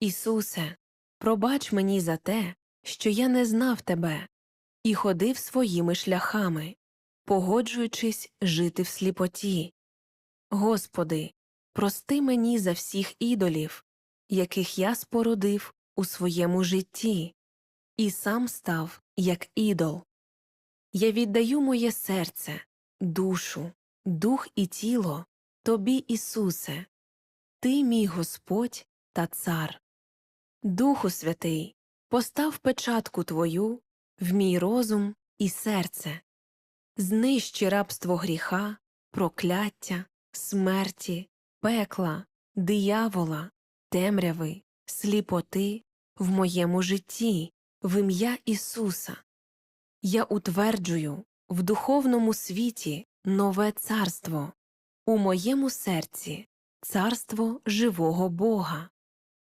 Ісусе, пробач мені за те, що я не знав Тебе і ходив своїми шляхами, погоджуючись жити в сліпоті. Господи, прости мені за всіх ідолів, яких я спорудив у своєму житті, і сам став як ідол. Я віддаю моє серце, душу, дух і тіло Тобі, Ісусе, Ти мій Господь та Цар. Духу Святий, постав печатку Твою в мій розум і серце, знищи рабство гріха, прокляття, смерті, пекла, диявола, темряви, сліпоти в моєму житті, в ім'я Ісуса. Я утверджую в духовному світі нове царство, у моєму серці царство живого Бога.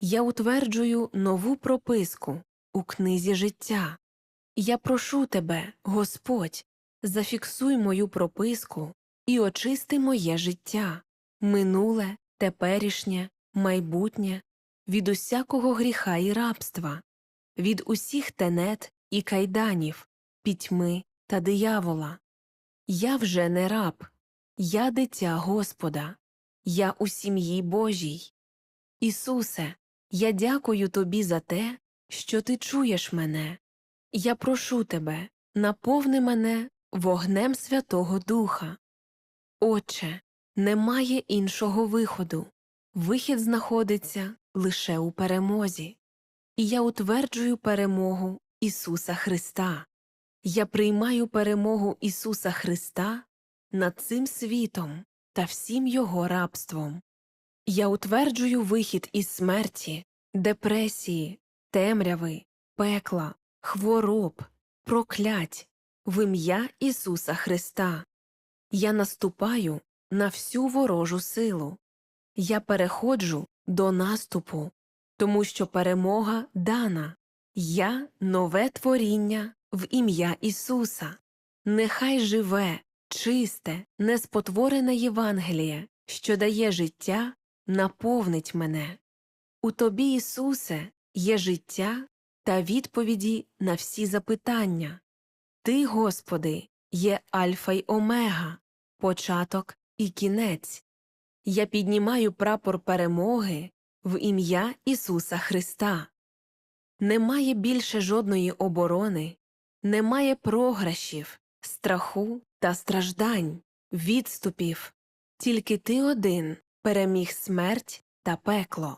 Я утверджую нову прописку у книзі життя. Я прошу тебе, Господь, зафіксуй мою прописку і очисти моє життя, минуле, теперішнє, майбутнє, від усякого гріха і рабства, від усіх тенет і кайданів, пітьми та диявола. Я вже не раб, я дитя Господа, я у сім'ї Божій. Ісусе, я дякую тобі за те, що ти чуєш мене. Я прошу тебе, наповни мене вогнем Святого Духа. Отче, немає іншого виходу. Вихід знаходиться лише у перемозі. І я утверджую перемогу Ісуса Христа. Я приймаю перемогу Ісуса Христа над цим світом та всім його рабством. Я утверджую вихід із смерті, депресії, темряви, пекла, хвороб, проклять в ім'я Ісуса Христа. Я наступаю на всю ворожу силу. Я переходжу до наступу, тому що перемога дана. Я нове творіння в ім'я Ісуса. Нехай живе, чисте, неспотворене Євангеліє, що дає життя, наповнить мене. У тобі, Ісусе, є життя та відповіді на всі запитання. Ти, Господи, є Альфа й Омега, початок і кінець. Я піднімаю прапор перемоги в ім'я Ісуса Христа. Немає більше жодної оборони, немає програшів, страху та страждань, відступів. Тільки ти один переміг смерть та пекло.